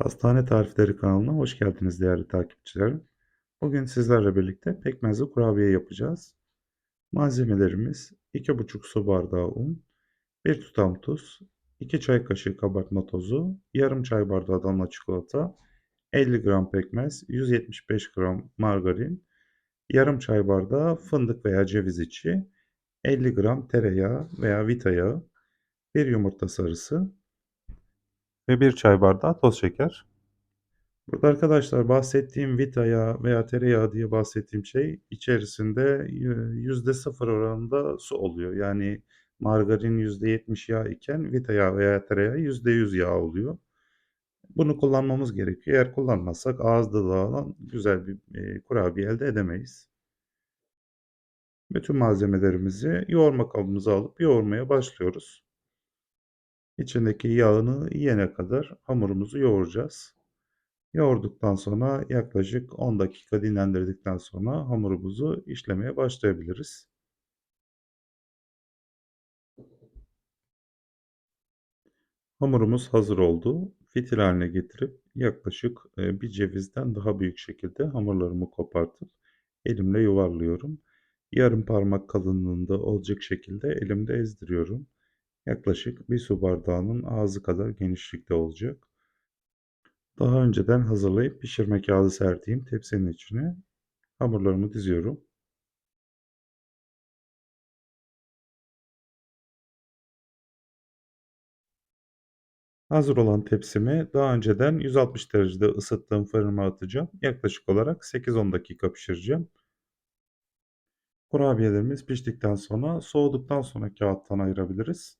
Pastane Tarifleri kanalına hoş geldiniz değerli takipçilerim. Bugün sizlerle birlikte pekmezli kurabiye yapacağız. Malzemelerimiz 2,5 su bardağı un, 1 tutam tuz, 2 çay kaşığı kabartma tozu, yarım çay bardağı damla çikolata, 50 gram pekmez, 175 gram margarin, yarım çay bardağı fındık veya ceviz içi, 50 gram tereyağı veya vita yağı, 1 yumurta sarısı ve 1 çay bardağı toz şeker. Burada arkadaşlar bahsettiğim vita yağı veya tereyağı diye bahsettiğim şey içerisinde yüzde sıfır oranında su oluyor. Yani margarin yüzde yetmiş yağ iken vita yağı veya tereyağı yüzde yüz yağ oluyor. Bunu kullanmamız gerekiyor. Eğer kullanmazsak ağızda dağılan güzel bir e, kurabiye elde edemeyiz. Bütün malzemelerimizi yoğurma kabımıza alıp yoğurmaya başlıyoruz. İçindeki yağını yiyene kadar hamurumuzu yoğuracağız. Yoğurduktan sonra yaklaşık 10 dakika dinlendirdikten sonra hamurumuzu işlemeye başlayabiliriz. Hamurumuz hazır oldu. Fitil haline getirip yaklaşık e, bir cevizden daha büyük şekilde hamurlarımı kopartıp elimle yuvarlıyorum. Yarım parmak kalınlığında olacak şekilde elimde ezdiriyorum. Yaklaşık bir su bardağının ağzı kadar genişlikte olacak. Daha önceden hazırlayıp pişirme kağıdı serdiğim tepsinin içine hamurlarımı diziyorum. Hazır olan tepsimi daha önceden 160 derecede ısıttığım fırınıma atacağım. Yaklaşık olarak 8-10 dakika pişireceğim. Kurabiyelerimiz piştikten sonra soğuduktan sonra kağıttan ayırabiliriz.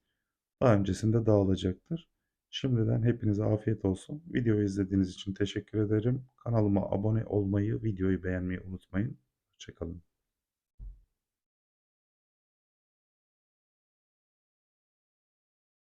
Daha öncesinde dağılacaktır. Şimdiden hepinize afiyet olsun. Videoyu izlediğiniz için teşekkür ederim. Kanalıma abone olmayı, videoyu beğenmeyi unutmayın. Hoşçakalın.